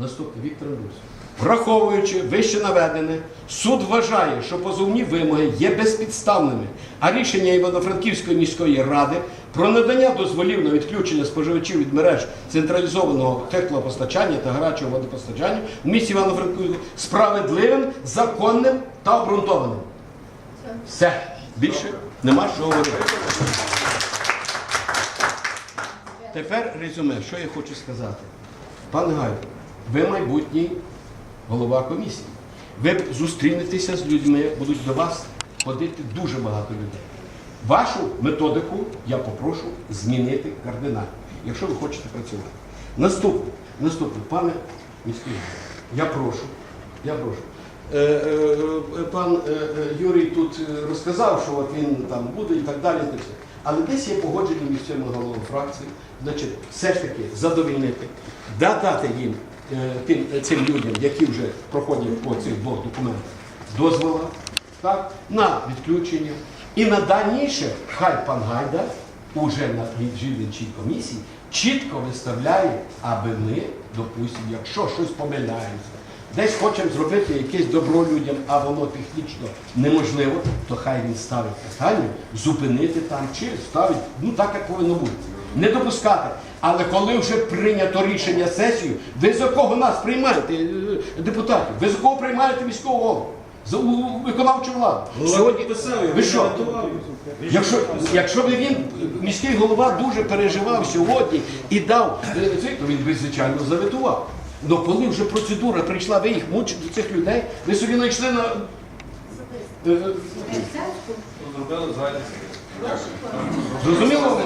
Наступне Віктор Андрійович. Враховуючи вище наведене, суд вважає, що позовні вимоги є безпідставними, а рішення Івано-Франківської міської ради про надання дозволів на відключення споживачів від мереж централізованого теплопостачання та гарячого водопостачання в місті Івано-Франківську справедливим, законним та обґрунтованим. Все. Більше нема що говорити. Тепер резюме, що я хочу сказати. Пане Гайко, ви майбутній голова комісії. Ви зустрінетеся з людьми, будуть до вас ходити дуже багато людей. Вашу методику я попрошу змінити кардинально, якщо ви хочете працювати. Наступне, наступне, пане міський, я прошу, я прошу. Е, е, е, Пан Юрій тут розказав, що от він там буде і так далі. і так. Але десь є погодження між цими головами фракції, значить, все ж таки задовільнити, дати їм тим, е, цим людям, які вже проходять по цих двох документах, дозвола так, на відключення. І на дальніше хай пан Гайда уже на відвідувачій комісії чітко виставляє, аби ми, допустимо, якщо щось помиляємося, десь хочемо зробити якесь добро людям, а воно технічно неможливо, то хай він ставить питання, зупинити там чи ставить, ну так як повинно бути. Не допускати. Але коли вже прийнято рішення сесію, ви за кого нас приймаєте, е, депутатів? Ви за кого приймаєте міського голову? За виконавчу владу. Сьогодні ви що? Якщо, якщо б він, міський голова, дуже переживав сьогодні і дав е, цей, то він би, звичайно, заветував. Але коли вже процедура прийшла, ви їх мучите цих людей, ви собі знайшли на. е, Зробили Зрозуміло?